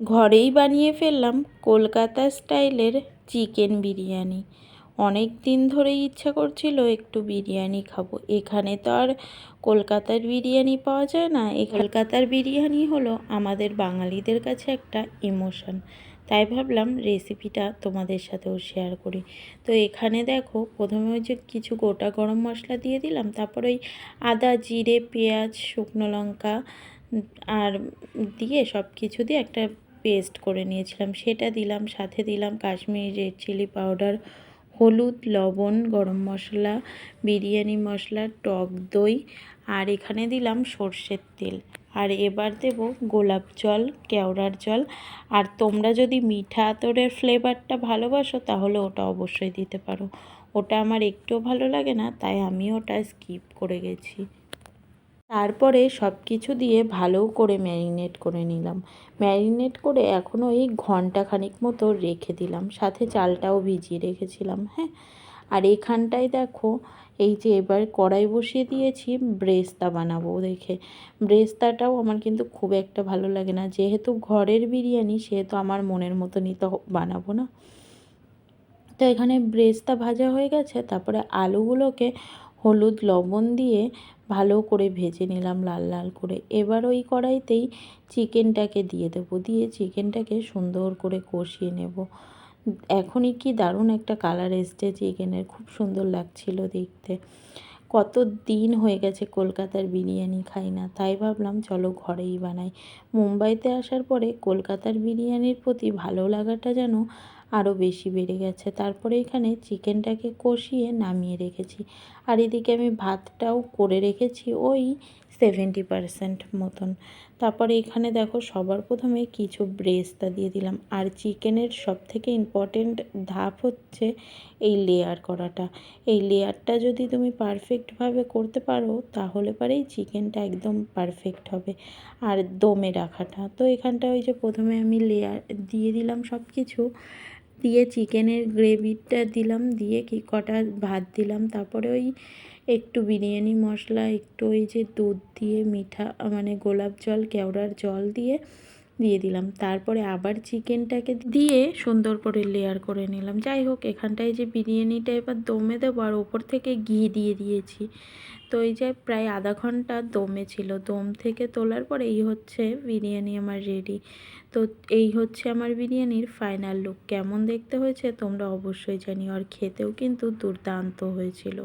ঘরেই বানিয়ে ফেললাম কলকাতা স্টাইলের চিকেন বিরিয়ানি। অনেক দিন ধরেই ইচ্ছা করছিল একটু বিরিয়ানি খাব। এখানে তো আর কলকাতার বিরিয়ানি পাওয়া যায় না। এই কলকাতার বিরিয়ানি হলো আমাদের বাঙালিদের কাছে একটা ইমোশন। তাই ভাবলাম রেসিপিটা তোমাদের সাথেও শেয়ার করি। তো এখানে দেখো, প্রথমে ওই যে কিছু গোটা গরম মশলা দিয়ে দিলাম, তারপর ওই আদা, জিরে, পেঁয়াজ, শুকনো লঙ্কা আর দিয়ে সব কিছু দিয়ে একটা পেস্ট করে নিয়েছিলাম, সেটা দিলাম, সাথে দিলাম কাশ্মীরি রেড চিলি পাউডার হলুদ, লবণ, গরম মশলা, বিরিয়ানি মশলা, টক দই, আর এখানে দিলাম সর্ষের তেল। আর এবার দেব গোলাপ জল, কেওড়ার জল। আর তোমরা যদি মিঠা আতরের ফ্লেভারটা ভালোবাসো, তাহলে ওটা অবশ্যই দিতে পারো। ওটা আমার একটুও ভালো লাগে না, তাই আমি ওটা স্কিপ করে গেছি। তারপরে সব কিছু দিয়ে ভালো করে ম্যারিনেট করে নিলাম। ম্যারিনেট করে এখনও এই ঘণ্টা খানিক মতো রেখে দিলাম। সাথে চালটাও ভিজিয়ে রেখেছিলাম হ্যাঁ? আর এখানটায় দেখো, এই যে এবার কড়াই বসিয়ে দিয়েছি, ব্রেস্তা বানাবো দেখে। ব্রেস্তাটাও আমার কিন্তু খুব একটা ভালো লাগে না। যেহেতু ঘরের বিরিয়ানি, সেহেতু আমার মনের মতনই তো বানাবো না। তো এখানে ব্রেস্তা ভাজা হয়ে গেছে, তারপরে আলুগুলোকে হলুদ লবণ দিয়ে ভালো করে ভেজে নিলাম, লাল লাল করে। এবার ওই কড়াইতেই চিকেনটাকে দিয়ে দেবো। দিয়ে চিকেনটাকে সুন্দর করে কষিয়ে নেব। এখনই কি দারুণ একটা কালার এসছে চিকেনের। খুব সুন্দর লাগছিল দেখতে। কত দিন হয়ে গেছে কলকাতার বিরিয়ানি খাই না। তাই ভাবলাম চলো ঘরেই বানাই। মুম্বাইতে আসার পরে কলকাতার বিরিয়ানির প্রতি ভালো লাগাটা যেন আরও বেশি বেড়ে গেছে। তারপরে এখানে চিকেনটাকে কষিয়ে নামিয়ে রেখেছি। আর এদিকে আমি ভাতটাও করে রেখেছি ওই সেভেন্টি পারসেন্ট মতন। তারপরে এখানে দেখো সবার প্রথমে কিছু ব্রেস্তা দিয়ে দিলাম। আর চিকেনের সব থেকে ইম্পর্টেন্ট ধাপ হচ্ছে এই লেয়ার করাটা। এই লেয়ারটা যদি তুমি পারফেক্টভাবে করতে পারো, তাহলে পরেই চিকেনটা একদম পারফেক্ট হবে। আর দমে রাখাটা। তো এখানটা ওই যে প্রথমে আমি লেয়ার দিয়ে দিলাম সব কিছু দিয়ে চিকেনের গ্রেভিটা দিলাম, দিয়ে কি কটা ভাত দিলাম, তারপরে ওই একটু বিরিয়ানি মশলা, একটু ওই যে দুধ দিয়ে মিঠা মানে গোলাপ জল, কেওড়ার জল দিয়ে দিয়ে দিলাম। তারপরে আবার চিকেনটাকে দিয়ে সুন্দর করে লেয়ার করে নিলাম। যাই হোক, এখানটায় যে বিরিয়ানিটা এবার দমে দেবো আর ওপর থেকে ঘি দিয়ে দিয়েছি। তো এই যে প্রায় আধা ঘণ্টা দমে ছিল। দম থেকে তোলার পরে এই হচ্ছে বিরিয়ানি আমার রেডি তো এই হচ্ছে আমার বিরিয়ানির ফাইনাল লুক কেমন দেখতে হয়েছে তোমরা অবশ্যই জানিও। আর খেতেও কিন্তু দুর্দান্ত হয়েছিল।